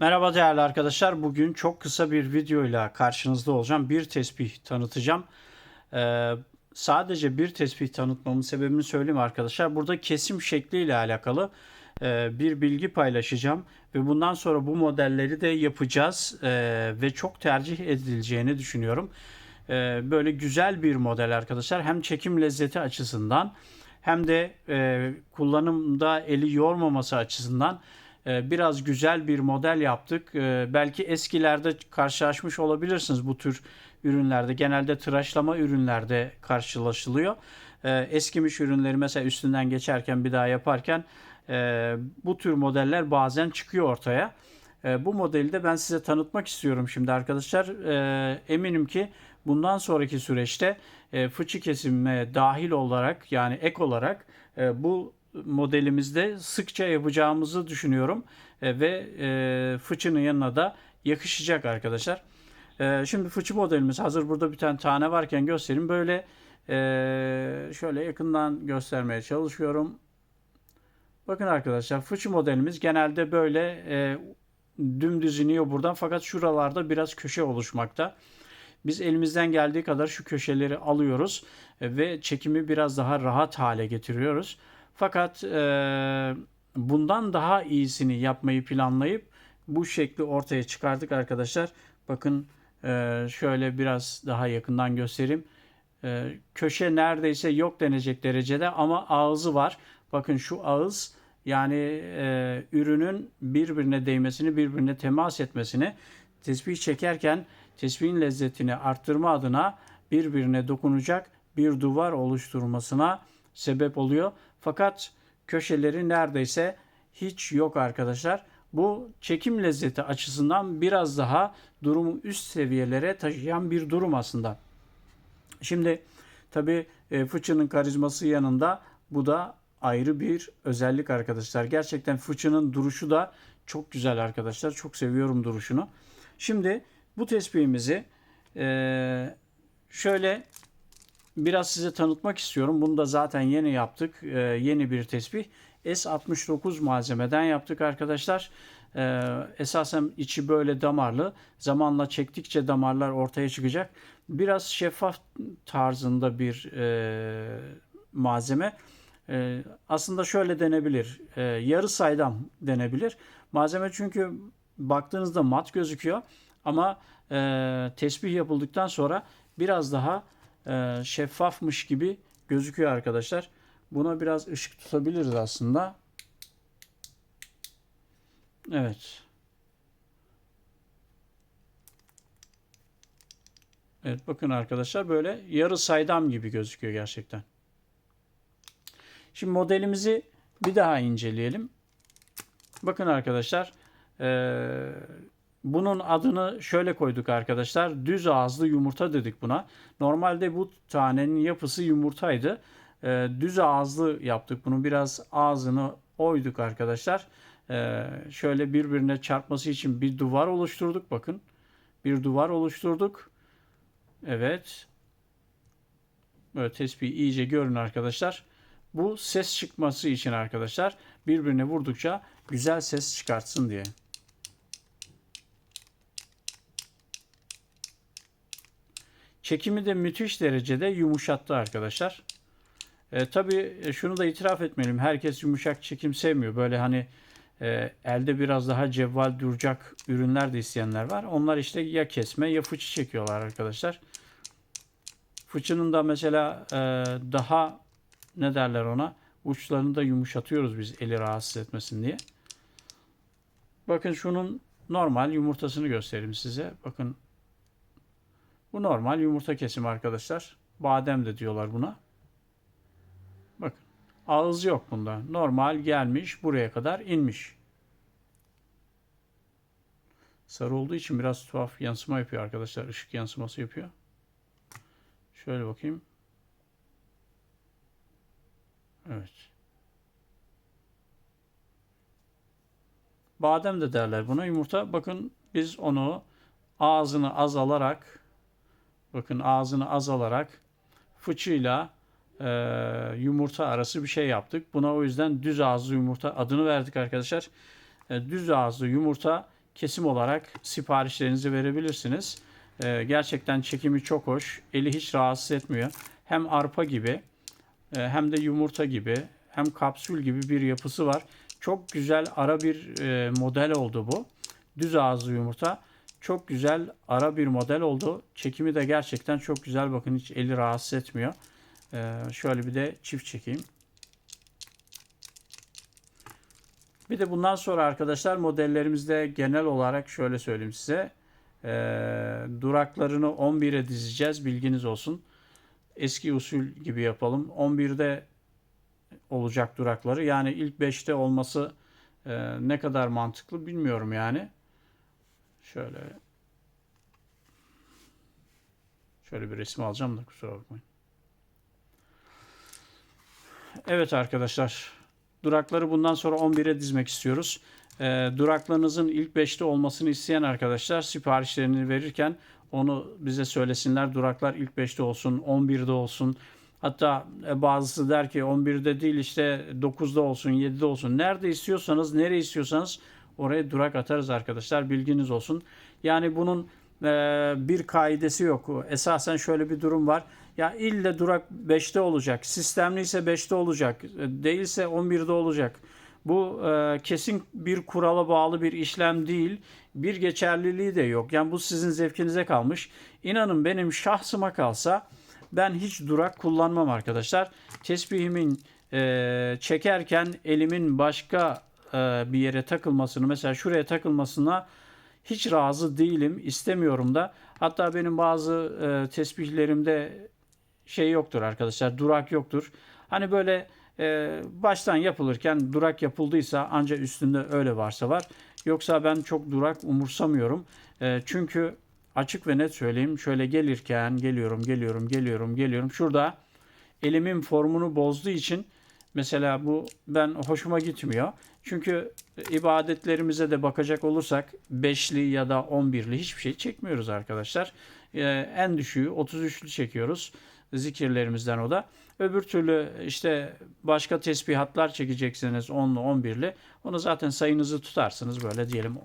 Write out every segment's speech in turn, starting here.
Merhaba değerli arkadaşlar. Bugün çok kısa bir videoyla karşınızda olacağım. Bir tesbih tanıtacağım. Ee, sadece bir tesbih tanıtmamın sebebini söyleyeyim arkadaşlar. Burada kesim şekliyle alakalı e, bir bilgi paylaşacağım. Ve bundan sonra bu modelleri de yapacağız. Ee, ve çok tercih edileceğini düşünüyorum. Ee, böyle güzel bir model arkadaşlar. Hem çekim lezzeti açısından hem de e, kullanımda eli yormaması açısından e, biraz güzel bir model yaptık. E, belki eskilerde karşılaşmış olabilirsiniz bu tür ürünlerde. Genelde tıraşlama ürünlerde karşılaşılıyor. E, eskimiş ürünleri mesela üstünden geçerken bir daha yaparken e, bu tür modeller bazen çıkıyor ortaya. E, bu modeli de ben size tanıtmak istiyorum şimdi arkadaşlar. E, eminim ki bundan sonraki süreçte e, fıçı kesimine dahil olarak yani ek olarak e, bu modelimizde sıkça yapacağımızı düşünüyorum E, ve e, fıçının yanına da yakışacak arkadaşlar. E, şimdi fıçı modelimiz hazır burada bir tane tane varken göstereyim. Böyle e, şöyle yakından göstermeye çalışıyorum. Bakın arkadaşlar fıçı modelimiz genelde böyle e, dümdüz iniyor buradan fakat şuralarda biraz köşe oluşmakta. Biz elimizden geldiği kadar şu köşeleri alıyoruz e, ve çekimi biraz daha rahat hale getiriyoruz. Fakat e, bundan daha iyisini yapmayı planlayıp bu şekli ortaya çıkardık arkadaşlar. Bakın e, şöyle biraz daha yakından göstereyim. E, köşe neredeyse yok denecek derecede ama ağzı var. Bakın şu ağız yani e, ürünün birbirine değmesini, birbirine temas etmesini tesbih çekerken tesbihin lezzetini arttırma adına birbirine dokunacak bir duvar oluşturmasına sebep oluyor. Fakat köşeleri neredeyse hiç yok arkadaşlar. Bu çekim lezzeti açısından biraz daha durumu üst seviyelere taşıyan bir durum aslında. Şimdi tabi fıçının karizması yanında bu da ayrı bir özellik arkadaşlar. Gerçekten fıçının duruşu da çok güzel arkadaşlar. Çok seviyorum duruşunu. Şimdi bu tespihimizi e, şöyle biraz size tanıtmak istiyorum. Bunu da zaten yeni yaptık. E, yeni bir tespih. S69 malzemeden yaptık arkadaşlar. E, esasen içi böyle damarlı. Zamanla çektikçe damarlar ortaya çıkacak. Biraz şeffaf tarzında bir e, malzeme. E, aslında şöyle denebilir. E, yarı saydam denebilir. Malzeme çünkü baktığınızda mat gözüküyor. Ama e, tesbih yapıldıktan sonra biraz daha e, şeffafmış gibi gözüküyor arkadaşlar. Buna biraz ışık tutabiliriz aslında. Evet. Evet bakın arkadaşlar böyle yarı saydam gibi gözüküyor gerçekten. Şimdi modelimizi bir daha inceleyelim. Bakın arkadaşlar ee, bunun adını şöyle koyduk arkadaşlar. Düz ağızlı yumurta dedik buna. Normalde bu tanenin yapısı yumurtaydı. Ee, düz ağızlı yaptık bunu. Biraz ağzını oyduk arkadaşlar. Ee, şöyle birbirine çarpması için bir duvar oluşturduk. Bakın. Bir duvar oluşturduk. Evet. Böyle tespih iyice görün arkadaşlar. Bu ses çıkması için arkadaşlar birbirine vurdukça güzel ses çıkartsın diye. Çekimi de müthiş derecede yumuşattı arkadaşlar. E, tabii şunu da itiraf etmeliyim. Herkes yumuşak çekim sevmiyor. Böyle hani e, elde biraz daha cevval duracak ürünler de isteyenler var. Onlar işte ya kesme ya fıçı çekiyorlar arkadaşlar. Fıçının da mesela e, daha ne derler ona uçlarını da yumuşatıyoruz biz eli rahatsız etmesin diye. Bakın şunun normal yumurtasını göstereyim size. Bakın bu normal yumurta kesimi arkadaşlar. Badem de diyorlar buna. Bakın ağız yok bunda. Normal gelmiş buraya kadar inmiş. Sarı olduğu için biraz tuhaf yansıma yapıyor arkadaşlar. Işık yansıması yapıyor. Şöyle bakayım. Evet. Badem de derler buna. Yumurta bakın biz onu ağzını az alarak bakın ağzını az alarak fıçıyla e, yumurta arası bir şey yaptık. Buna o yüzden düz ağızlı yumurta adını verdik arkadaşlar. E, düz ağızlı yumurta kesim olarak siparişlerinizi verebilirsiniz. Ee, gerçekten çekimi çok hoş. Eli hiç rahatsız etmiyor. Hem arpa gibi e, hem de yumurta gibi hem kapsül gibi bir yapısı var. Çok güzel ara bir e, model oldu bu. Düz ağızlı yumurta. Çok güzel ara bir model oldu. Çekimi de gerçekten çok güzel. Bakın hiç eli rahatsız etmiyor. Ee, şöyle bir de çift çekeyim. Bir de bundan sonra arkadaşlar modellerimizde genel olarak şöyle söyleyeyim size. Ee, duraklarını 11'e dizeceğiz. Bilginiz olsun. Eski usul gibi yapalım. 11'de olacak durakları. Yani ilk 5'te olması e, ne kadar mantıklı bilmiyorum yani. Şöyle şöyle bir resim alacağım da kusura bakmayın. Evet arkadaşlar. Durakları bundan sonra 11'e dizmek istiyoruz. E, duraklarınızın ilk 5'te olmasını isteyen arkadaşlar siparişlerini verirken onu bize söylesinler. Duraklar ilk 5'te olsun, 11'de olsun. Hatta e, bazısı der ki 11'de değil işte 9'da olsun, 7'de olsun. Nerede istiyorsanız, nereye istiyorsanız oraya durak atarız arkadaşlar. Bilginiz olsun. Yani bunun e, bir kaidesi yok. Esasen şöyle bir durum var. Ya ille durak 5'te olacak. Sistemli ise 5'te olacak. E, Değilse 11'de olacak. Bu e, kesin bir kurala bağlı bir işlem değil. Bir geçerliliği de yok. Yani bu sizin zevkinize kalmış. İnanın benim şahsıma kalsa ben hiç durak kullanmam arkadaşlar. Tespihimin e, çekerken elimin başka bir yere takılmasını mesela şuraya takılmasına hiç razı değilim. istemiyorum da. Hatta benim bazı e, tesbihlerimde şey yoktur arkadaşlar. Durak yoktur. Hani böyle e, baştan yapılırken durak yapıldıysa ancak üstünde öyle varsa var. Yoksa ben çok durak umursamıyorum. E, çünkü açık ve net söyleyeyim. Şöyle gelirken geliyorum, geliyorum, geliyorum, geliyorum. Şurada elimin formunu bozduğu için mesela bu ben hoşuma gitmiyor. Çünkü ibadetlerimize de bakacak olursak beşli ya da 11'li hiçbir şey çekmiyoruz arkadaşlar. Ee, en düşüğü 33'lü çekiyoruz zikirlerimizden o da. Öbür türlü işte başka tesbihatlar çekeceksiniz 10'lu 11'li. Onu zaten sayınızı tutarsınız böyle diyelim.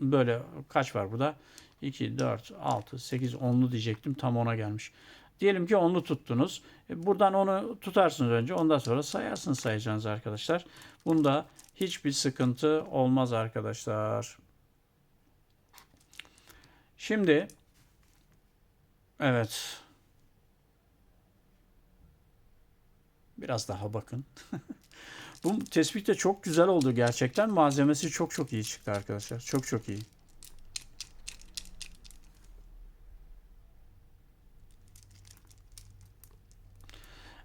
Böyle kaç var burada? 2, 4, 6, 8, 10'lu diyecektim. Tam ona gelmiş. Diyelim ki 10'lu tuttunuz. E, Buradan onu tutarsınız önce. Ondan sonra sayarsınız sayacağınız arkadaşlar. Bunda hiçbir sıkıntı olmaz arkadaşlar. Şimdi evet Biraz daha bakın. Bu tespit de çok güzel oldu gerçekten. Malzemesi çok çok iyi çıktı arkadaşlar. Çok çok iyi.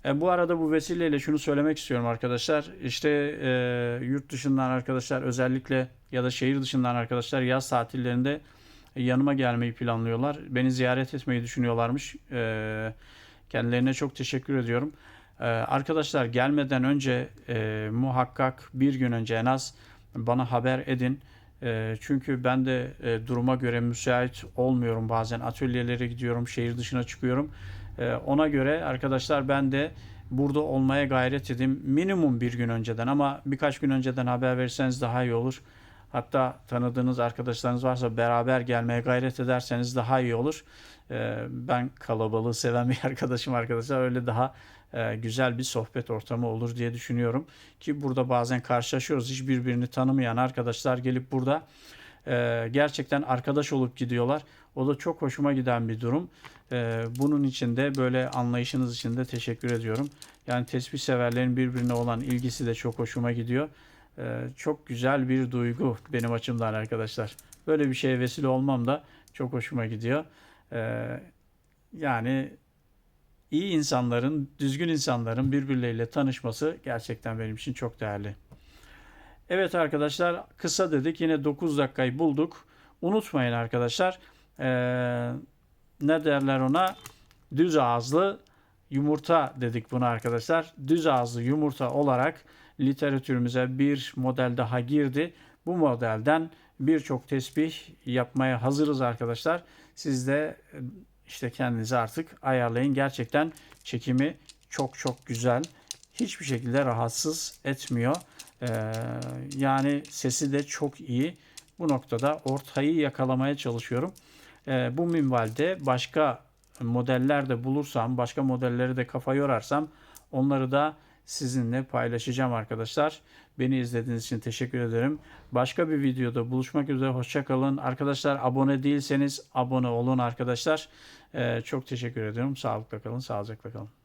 E, bu arada bu vesileyle şunu söylemek istiyorum arkadaşlar. İşte e, yurt dışından arkadaşlar özellikle ya da şehir dışından arkadaşlar yaz tatillerinde yanıma gelmeyi planlıyorlar. Beni ziyaret etmeyi düşünüyorlarmış. E, kendilerine çok teşekkür ediyorum. Ee, arkadaşlar gelmeden önce e, muhakkak bir gün önce en az bana haber edin. E, çünkü ben de e, duruma göre müsait olmuyorum bazen. Atölyelere gidiyorum, şehir dışına çıkıyorum. E, ona göre arkadaşlar ben de burada olmaya gayret edeyim. Minimum bir gün önceden ama birkaç gün önceden haber verirseniz daha iyi olur. Hatta tanıdığınız arkadaşlarınız varsa beraber gelmeye gayret ederseniz daha iyi olur. E, ben kalabalığı seven bir arkadaşım arkadaşlar. Öyle daha e, güzel bir sohbet ortamı olur diye düşünüyorum. Ki burada bazen karşılaşıyoruz. Hiç birbirini tanımayan arkadaşlar gelip burada e, gerçekten arkadaş olup gidiyorlar. O da çok hoşuma giden bir durum. E, bunun için de böyle anlayışınız için de teşekkür ediyorum. Yani tespih severlerin birbirine olan ilgisi de çok hoşuma gidiyor. Çok güzel bir duygu benim açımdan arkadaşlar. Böyle bir şeye vesile olmam da çok hoşuma gidiyor. Yani iyi insanların, düzgün insanların birbirleriyle tanışması gerçekten benim için çok değerli. Evet arkadaşlar kısa dedik yine 9 dakikayı bulduk. Unutmayın arkadaşlar ee, ne derler ona düz ağızlı yumurta dedik buna arkadaşlar. Düz ağızlı yumurta olarak literatürümüze bir model daha girdi. Bu modelden birçok tesbih yapmaya hazırız arkadaşlar. Siz de işte kendinizi artık ayarlayın. Gerçekten çekimi çok çok güzel. Hiçbir şekilde rahatsız etmiyor. Ee, yani sesi de çok iyi. Bu noktada ortayı yakalamaya çalışıyorum. Ee, bu minvalde başka modeller de bulursam, başka modelleri de kafa yorarsam onları da sizinle paylaşacağım arkadaşlar. Beni izlediğiniz için teşekkür ederim. Başka bir videoda buluşmak üzere. Hoşçakalın. Arkadaşlar abone değilseniz abone olun arkadaşlar. Ee, çok teşekkür ediyorum. Sağlıkla kalın, sağlıcakla kalın.